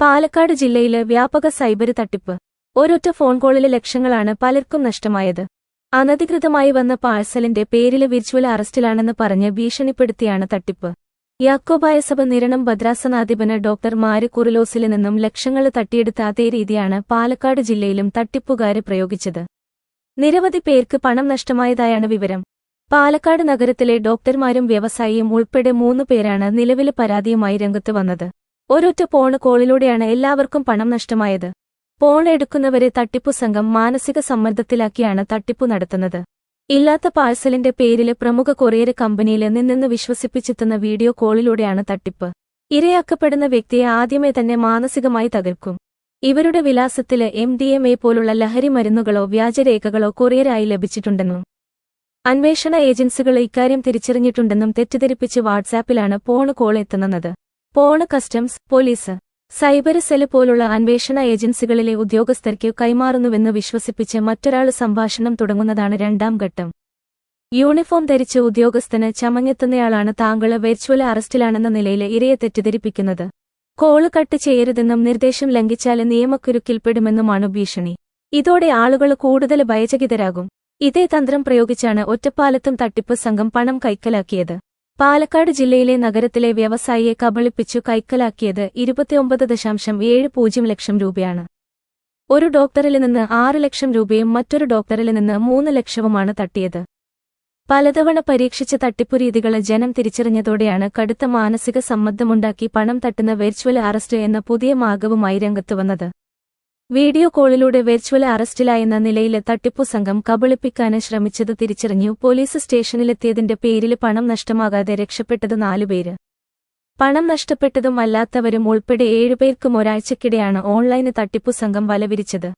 പാലക്കാട് ജില്ലയിൽ വ്യാപക സൈബർ തട്ടിപ്പ്. ഒരൊറ്റ ഫോൺ കോളിലെ ലക്ഷങ്ങളാണ് പലർക്കും നഷ്ടമായത്. അനധികൃതമായി വന്ന പാഴ്സലിന്റെ പേരിൽ വിർച്വൽ അറസ്റ്റിലാണെന്ന് പറഞ്ഞ് ഭീഷണിപ്പെടുത്തിയാണ് തട്ടിപ്പ്. യാക്കോബായ സഭ നിരണം ഭദ്രാസനാധിപന് ഡോക്ടർ മാര് കുറുലോസിൽ നിന്നും ലക്ഷങ്ങൾ തട്ടിയെടുത്ത അതേ രീതിയാണ് പാലക്കാട് ജില്ലയിലും തട്ടിപ്പുകാര് പ്രയോഗിച്ചത്. നിരവധി പേർക്ക് പണം നഷ്ടമായതായാണ് വിവരം. പാലക്കാട് നഗരത്തിലെ ഡോക്ടർമാരും വ്യവസായിയും ഉൾപ്പെടെ മൂന്നു പേരാണ് നിലവിൽ പരാതിയുമായി രംഗത്ത് വന്നത്. ഒരൊറ്റ പോണ് കോളിലൂടെയാണ് എല്ലാവർക്കും പണം നഷ്ടമായത്. പോൺ എടുക്കുന്നവരെ തട്ടിപ്പു സംഘം മാനസിക സമ്മർദ്ദത്തിലാക്കിയാണ് തട്ടിപ്പു നടത്തുന്നത്. ഇല്ലാത്ത പാഴ്സലിന്റെ പേരിൽ പ്രമുഖ കൊറിയർ കമ്പനിയിൽ നിന്നെന്ന് വിശ്വസിപ്പിച്ചെത്തുന്ന വീഡിയോ കോളിലൂടെയാണ് തട്ടിപ്പ്. ഇരയാക്കപ്പെടുന്ന വ്യക്തിയെ ആദ്യമേ തന്നെ മാനസികമായി തകർക്കും. ഇവരുടെ വിലാസത്തിൽ എം ഡി എം എ പോലുള്ള ലഹരി മരുന്നുകളോ വ്യാജരേഖകളോ കൊറിയറായി ലഭിച്ചിട്ടുണ്ടെന്നും അന്വേഷണ ഏജൻസികൾ ഇക്കാര്യം തിരിച്ചറിഞ്ഞിട്ടുണ്ടെന്നും തെറ്റിദ്ധരിപ്പിച്ച് വാട്സാപ്പിലാണ് പോണ് കോൾ എത്തുന്നത്. പോണ് കസ്റ്റംസ് പോലീസ്. സൈബർ സെൽ പോലുള്ള അന്വേഷണ ഏജൻസികളിലെ ഉദ്യോഗസ്ഥർക്ക് കൈമാറുന്നുവെന്ന് വിശ്വസിപ്പിച്ച് മറ്റൊരാൾ സംഭാഷണം തുടങ്ങുന്നതാണ് രണ്ടാം ഘട്ടം. യൂണിഫോം ധരിച്ച് ഉദ്യോഗസ്ഥന് ചമഞ്ഞെത്തുന്നയാളാണ് താങ്കൾ വെർച്വൽ അറസ്റ്റിലാണെന്ന നിലയിൽ ഇരയെ തെറ്റിദ്ധരിപ്പിക്കുന്നത്. കോൾ കട്ട് ചെയ്യരുതെന്നും നിർദ്ദേശം ലംഘിച്ചാൽ നിയമക്കുരുക്കിൽപ്പെടുമെന്നുമാണ് ഭീഷണി. ഇതോടെ ആളുകൾ കൂടുതൽ ഭയചകിതരാകും. ഇതേ തന്ത്രം പ്രയോഗിച്ചാണ് ഒറ്റപ്പാലത്തും തട്ടിപ്പ് സംഘം പണം കൈക്കലാക്കിയത്. പാലക്കാട് ജില്ലയിലെ നഗരത്തിലെ വ്യവസായിയെ കബളിപ്പിച്ചു കൈക്കലാക്കിയത് ഇരുപത്തിയൊമ്പത് ദശാംശം ഏഴ് പൂജ്യം ലക്ഷം രൂപയാണ്. ഒരു ഡോക്ടറിൽ നിന്ന് ആറ് ലക്ഷം രൂപയും മറ്റൊരു ഡോക്ടറിൽ നിന്ന് മൂന്ന് ലക്ഷവുമാണ് തട്ടിയത്. പലതവണ പരീക്ഷിച്ച തട്ടിപ്പു രീതികളെ ജനം തിരിച്ചറിഞ്ഞതോടെയാണ് കടുത്ത മാനസിക സമ്മർദ്ദമുണ്ടാക്കി പണം തട്ടുന്ന വെർച്വൽ അറസ്റ്റ് എന്ന പുതിയ മാർഗവുമായി രംഗത്തുവന്നത് വീഡിയോ കോളിലൂടെ വെർച്വൽ അറസ്റ്റിലായെന്ന നിലയിൽ തട്ടിപ്പു സംഘം കബളിപ്പിക്കാന് ശ്രമിച്ചത് തിരിച്ചറിഞ്ഞു. പോലീസ് സ്റ്റേഷനിലെത്തിയതിന്റെ പേരിൽ പണം നഷ്ടമാകാതെ രക്ഷപ്പെട്ടത് നാലുപേര് പണം നഷ്ടപ്പെട്ടതും അല്ലാത്തവരും ഉൾപ്പെടെ ഏഴുപേർക്കും ഒരാഴ്ചക്കിടെയാണ് ഓൺലൈന് തട്ടിപ്പു സംഘം വലവിരിച്ചത്.